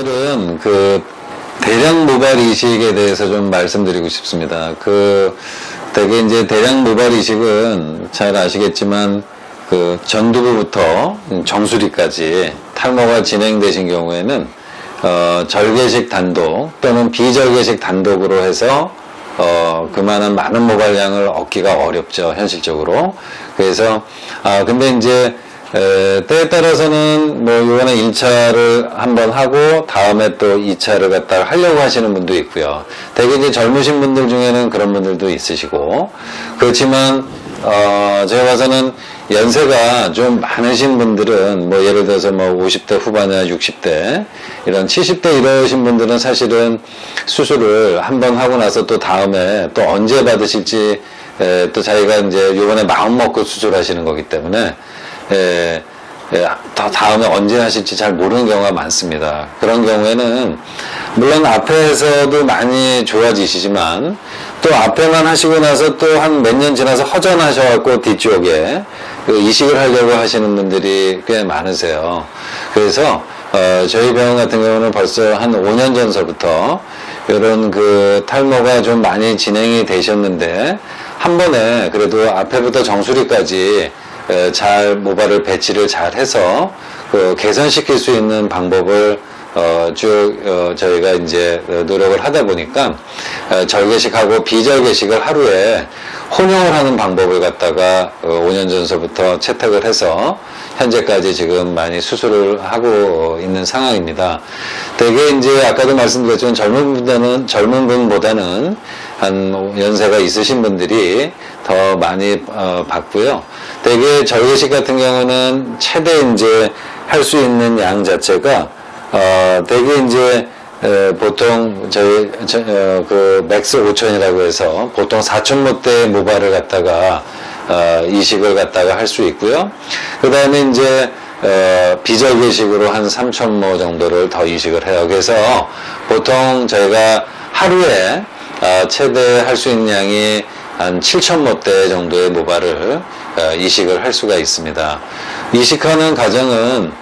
오늘은 그 대량 모발 이식에 대해서 좀 말씀드리고 싶습니다. 그 되게 이제 대량 모발 이식은 잘 아시겠지만 그 전두부부터 정수리까지 탈모가 진행되신 경우에는 어, 절개식 단독 또는 비절개식 단독으로 해서 어, 그만한 많은 모발량을 얻기가 어렵죠, 현실적으로. 그래서, 아, 근데 이제, 에, 때에 따라서는 뭐, 이번에 1차를 한번 하고, 다음에 또 2차를 갖다가 하려고 하시는 분도 있고요. 되게 이제 젊으신 분들 중에는 그런 분들도 있으시고, 그렇지만, 어, 제가 봐서는 연세가 좀 많으신 분들은 뭐 예를 들어서 뭐 50대 후반이나 60대 이런 70대 이러신 분들은 사실은 수술을 한 번 하고 나서 또 다음에 또 언제 받으실지 에, 또 자기가 이제 요번에 마음 먹고 수술하시는 거기 때문에 에, 예, 다 다음에 언제 하실지 잘 모르는 경우가 많습니다. 그런 경우에는 물론 앞에서도 많이 좋아지시지만 또 앞에만 하시고 나서 또 한 몇 년 지나서 허전하셔갖고 뒤쪽에 그 이식을 하려고 하시는 분들이 꽤 많으세요. 그래서 어, 저희 병원 같은 경우는 벌써 한 5년 전서부터 이런 그 탈모가 좀 많이 진행이 되셨는데 한 번에 그래도 앞에부터 정수리까지 에, 잘 모발을 배치를 잘 해서 그 개선시킬 수 있는 방법을 어, 쭉 어, 저희가 이제 어, 노력을 하다 보니까 어, 절개식하고 비절개식을 하루에 혼용을 하는 방법을 갖다가 어, 5년 전서부터 채택을 해서 현재까지 지금 많이 수술을 하고 있는 상황입니다. 되게 이제 아까도 말씀드렸지만 젊은 분들은 젊은 분보다는 한 연세가 있으신 분들이 더 많이 어, 받고요. 되게 절개식 같은 경우는 최대 이제 할 수 있는 양 자체가 어, 되게 이제 에, 보통 저희 저, 어, 그 맥스 5천이라고 해서 보통 4천모대 모발을 갖다가 어, 이식을 갖다가 할 수 있고요. 그 다음에 이제 어, 비절개식으로 한 3천모 정도를 더 이식을 해요. 그래서 보통 저희가 하루에 어, 최대 할수 있는 양이 한 7천모대 정도의 모발을 어, 이식을 할 수가 있습니다. 이식하는 과정은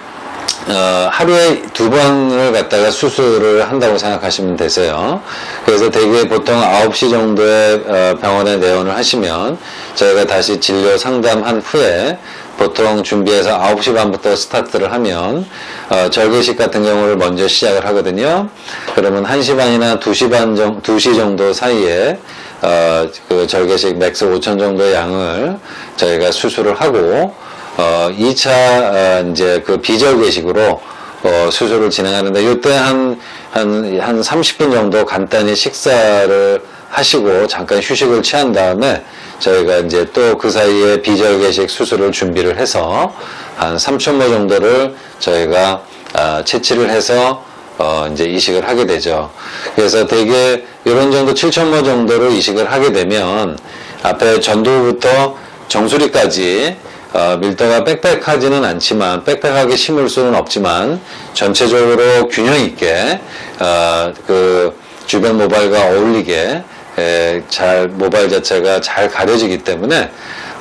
어, 하루에 두 번을 갖다가 수술을 한다고 생각하시면 되세요. 그래서 대개 보통 9시 정도에 어, 병원에 내원을 하시면 저희가 다시 진료 상담한 후에 보통 준비해서 9시 반부터 스타트를 하면 어, 절개식 같은 경우를 먼저 시작을 하거든요. 그러면 1시 반이나 2시 반 정, 2시 정도 사이에 어, 그 절개식 맥스 5천 정도의 양을 저희가 수술을 하고 어, 2차, 어, 이제 그 비절개식으로, 어, 수술을 진행하는데, 이때 한, 한, 한 30분 정도 간단히 식사를 하시고, 잠깐 휴식을 취한 다음에, 저희가 이제 또 그 사이에 비절개식 수술을 준비를 해서, 한 3천모 정도를 저희가, 아, 채취를 해서, 어, 이제 이식을 하게 되죠. 그래서 대개 이런 정도 7천모 정도로 이식을 하게 되면, 앞에 전두부터 정수리까지 어, 밀도가 빽빽하지는 않지만 빽빽하게 심을 수는 없지만 전체적으로 균형 있게 어, 그 주변 모발과 어울리게 에, 잘 모발 자체가 잘 가려지기 때문에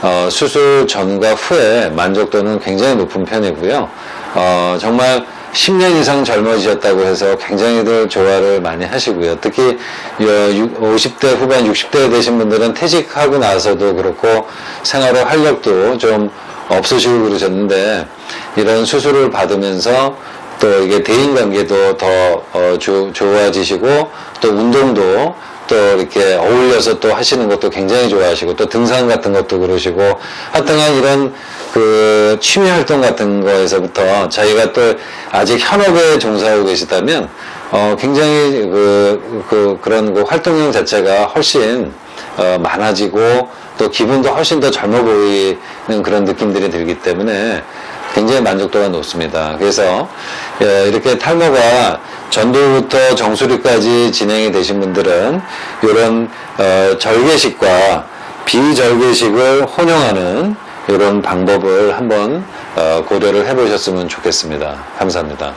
어, 수술 전과 후에 만족도는 굉장히 높은 편이고요. 어, 정말 10년 이상 젊어지셨다고 해서 굉장히들 좋아를 많이 하시고요. 특히 50대 후반 60대 되신 분들은 퇴직하고 나서도 그렇고 생활의 활력도 좀 없으시고 그러셨는데 이런 수술을 받으면서 또 이게 대인 관계도 더 어, 조, 좋아지시고 또 운동도 또 이렇게 어울려서 또 하시는 것도 굉장히 좋아하시고 또 등산 같은 것도 그러시고 하여튼간 이런 그 취미 활동 같은 거에서부터 자기가 또 아직 현업에 종사하고 계시다면 어 굉장히 그, 그 그런 그 활동량 자체가 훨씬 어 많아지고 또 기분도 훨씬 더 젊어 보이는 그런 느낌들이 들기 때문에 굉장히 만족도가 높습니다. 그래서 예, 이렇게 탈모가 전두부터 정수리까지 진행이 되신 분들은 이런 어, 절개식과 비절개식을 혼용하는 이런 방법을 한번 어, 고려를 해보셨으면 좋겠습니다. 감사합니다.